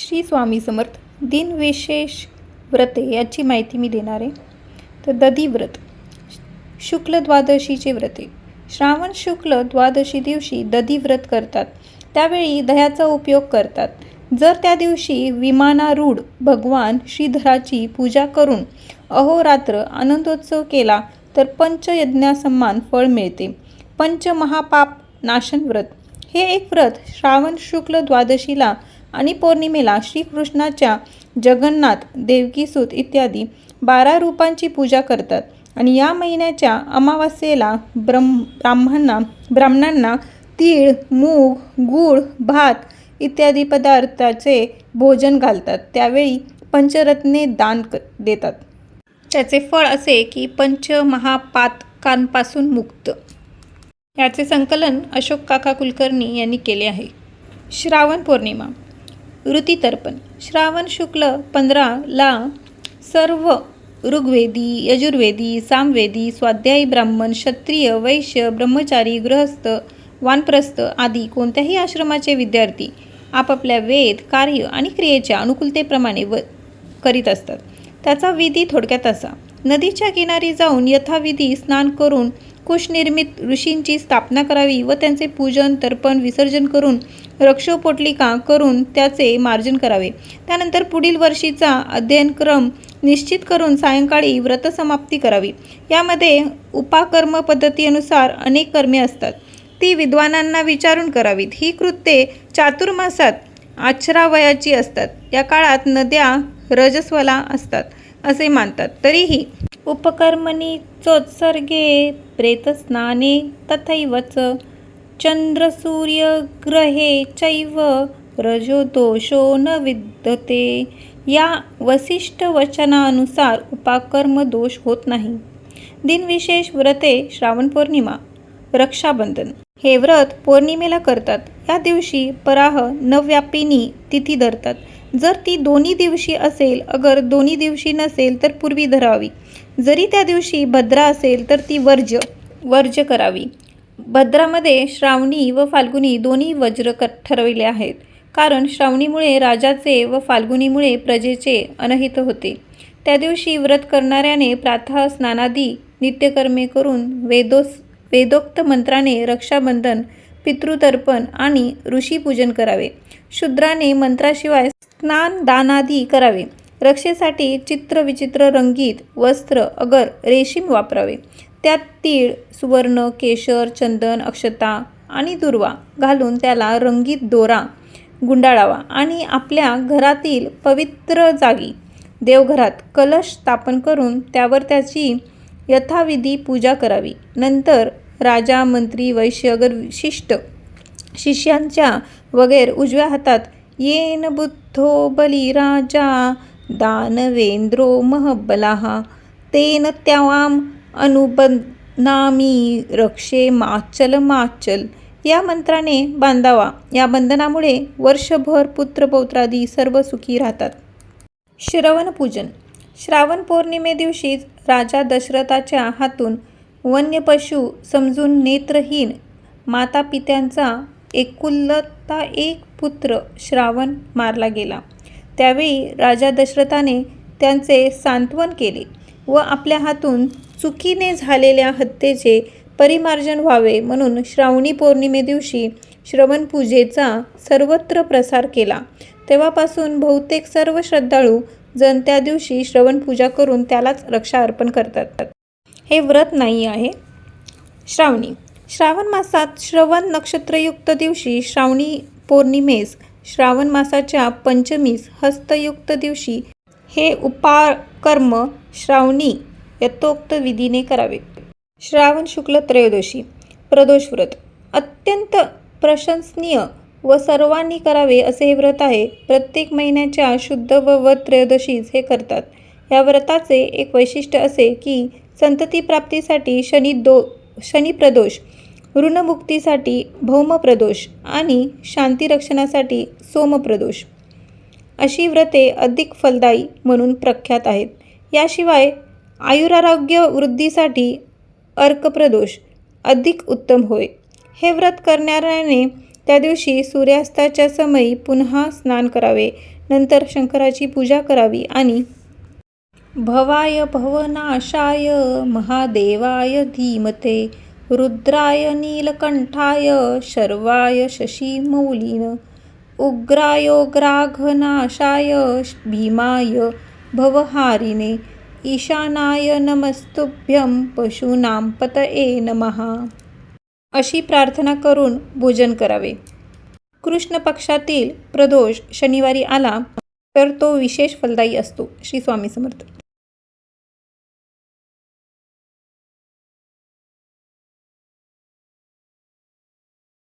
श्री स्वामी समर्थ दिनविशेष व्रते याची माहिती मी देणार आहे. तर दधी व्रत शुक्ल द्वादशीचे व्रते श्रावण शुक्ल द्वादशी दिवशी दधी व्रत करतात. त्यावेळी दह्याचा उपयोग करतात. जर त्या दिवशी विमानारूढ भगवान श्रीधराची पूजा करून अहोरात्र आनंदोत्सव केला तर पंचयज्ञासम्मान फळ मिळते. पंचमहापाप नाशन व्रत हे एक व्रत श्रावण शुक्ल द्वादशीला आणि पौर्णिमेला श्रीकृष्णाच्या जगन्नाथ देवकीसूत इत्यादी बारा रूपांची पूजा करतात. आणि या महिन्याच्या अमावास्येला ब्रह्म ब्राह्मणांना ब्राह्मणांना तीळ मूग गूळ भात इत्यादी पदार्थाचे भोजन घालतात. त्यावेळी पंचरत्ने दान क देतात. त्याचे फळ असे की पंचमहापातकांपासून मुक्त. याचे संकलन अशोक काका कुलकर्णी यांनी केले आहे. श्रावण पौर्णिमा. ऋतितर्पण. श्रावण शुक्ल पंधराला सर्व ऋग्वेदी यजुर्वेदी सामवेदी स्वाध्यायी ब्राह्मण क्षत्रिय वैश्य ब्रह्मचारी गृहस्थ वानप्रस्थ आदी कोणत्याही आश्रमाचे विद्यार्थी आपापल्या वेद कार्य आणि क्रियेच्या अनुकूलतेप्रमाणे व करीत असतात. त्याचा विधी थोडक्यात असा. नदीच्या किनारी जाऊन यथाविधी स्नान करून कुशनिर्मित ऋषींची स्थापना करावी व त्यांचे पूजन तर्पण विसर्जन करून रक्षोपोटलिका करून त्याचे मार्जन करावे. त्यानंतर पुढील वर्षीचा अध्ययनक्रम निश्चित करून सायंकाळी व्रतसमाप्ती करावी. यामध्ये उपाकर्म पद्धतीनुसार अनेक कर्मे असतात. ती विद्वानांना विचारून करावीत. ही कृत्ये चातुर्मासात आचरावयाची असतात. या काळात नद्या रजस्वला असतात असे मानतात. तरीही उपकर्मणी चोत्सर्गे प्रेतस्नाने तथैवच चंद्रसूर्यग्रहे चैव रजोदोषो न विद्यते. या वसिष्ठ वचनानुसार उपाकर्म दोष होत नाही. दिनविशेष व्रते श्रावण पौर्णिमा रक्षाबंधन. हे व्रत पौर्णिमेला करतात. या दिवशी पराह नव्यापिनी तिथी धरतात. जर ती दोन्ही दिवशी असेल अगर दोन्ही दिवशी नसेल तर पूर्वी धरावी. जरी त्या दिवशी भद्रा असेल तर ती वर्ज्य. वर्ज्य करावी. भद्रामध्ये श्रावणी व फाल्गुनी दोन्ही वज्र क ठरविले आहेत. कारण श्रावणीमुळे राजाचे व फाल्गुनीमुळे प्रजेचे अनहित होते. त्या दिवशी व्रत करणाऱ्याने प्रातः स्नानादी नित्यकर्मे करून वेदोस वेदोक्त मंत्राने रक्षाबंधन पितृतर्पण आणि ऋषीपूजन करावे. शूद्राने मंत्राशिवाय स्नान दानादी करावे. रक्षेसाठी चित्रविचित्र रंगीत वस्त्र अगर रेशीम वापरावे. त्यात तीळ सुवर्ण केशर चंदन अक्षता आणि दुर्वा घालून त्याला रंगीत दोरा गुंडाळावा आणि आपल्या घरातील पवित्र जागी देवघरात कलश स्थापन करून त्यावर त्याची यथाविधी पूजा करावी. नंतर राजा मंत्री वैश्य शिष्ट शिष्यांच्या वगैरे उजव्या हातात येन बुद्धो बलिराजा दानवेंद्रो महबलाहा तेन त्यावाम अनुबंधामी रक्षे माचल माचल. या मंत्राने बांधावा. या बंधनामुळे वर्षभर पुत्रपौत्रादी सर्व सुखी राहतात. श्रवण पूजन. श्रावण पौर्णिमे दिवशीच राजा दशरथाच्या हातून वन्य पशु समजून नेत्रहीन माता पित्यांचा एकुलता एक पुत्र श्रावण मारला गेला. त्यावेळी राजा दशरथाने त्यांचे सांत्वन केले व आपल्या हातून चुकीने झालेल्या हत्येचे परिमार्जन व्हावे म्हणून श्रावणी पौर्णिमे दिवशी श्रवणपूजेचा सर्वत्र प्रसार केला. तेव्हापासून बहुतेक सर्व श्रद्धाळू जण त्या दिवशी श्रवणपूजा करून त्यालाच रक्षा अर्पण करतात. हे व्रत नाही आहे. श्रावणी. श्रावण मासात श्रवण नक्षत्रयुक्त दिवशी श्रावणी पौर्णिमेस श्रावण मासाच्या पंचमीस हस्तयुक्त दिवशी हे उपाकर्म श्रावणी यथोक्त विधीने करावे. श्रावण शुक्ल त्रयोदशी प्रदोष व्रत. अत्यंत प्रशंसनीय व सर्वांनी करावे असे हे व्रत आहे. प्रत्येक महिन्याच्या शुद्ध व वध त्रयोदशीच हे करतात. या व्रताचे एक वैशिष्ट्य असे की संततीप्राप्तीसाठी शनी दो शनिप्रदोष ऋणमुक्तीसाठी भौमप्रदोष आणि शांतिरक्षणासाठी सोमप्रदोष अशी व्रते अधिक फलदायी म्हणून प्रख्यात आहेत. याशिवाय आयुरारोग्य वृद्धीसाठी अर्कप्रदोष अधिक उत्तम होय. हे व्रत करणाऱ्याने त्या दिवशी सूर्यास्ताच्या समयी पुन्हा स्नान करावे नंतर शंकराची पूजा करावी आणि भवाय भवनाशाय महादेवाय धीमते रुद्राय नीलकंठाय शर्वाय शशीमौलीन उग्रायोग्राघनाशाय भीमाय भवहारिणे ईशानाय नमस्तुभ्यम पशूनाम पतये नमः. अशी प्रार्थना करून भोजन करावे. कृष्ण पक्षातील प्रदोष शनिवारी आला तर तो विशेष फलदायी असतो श्री स्वामी समर्थ.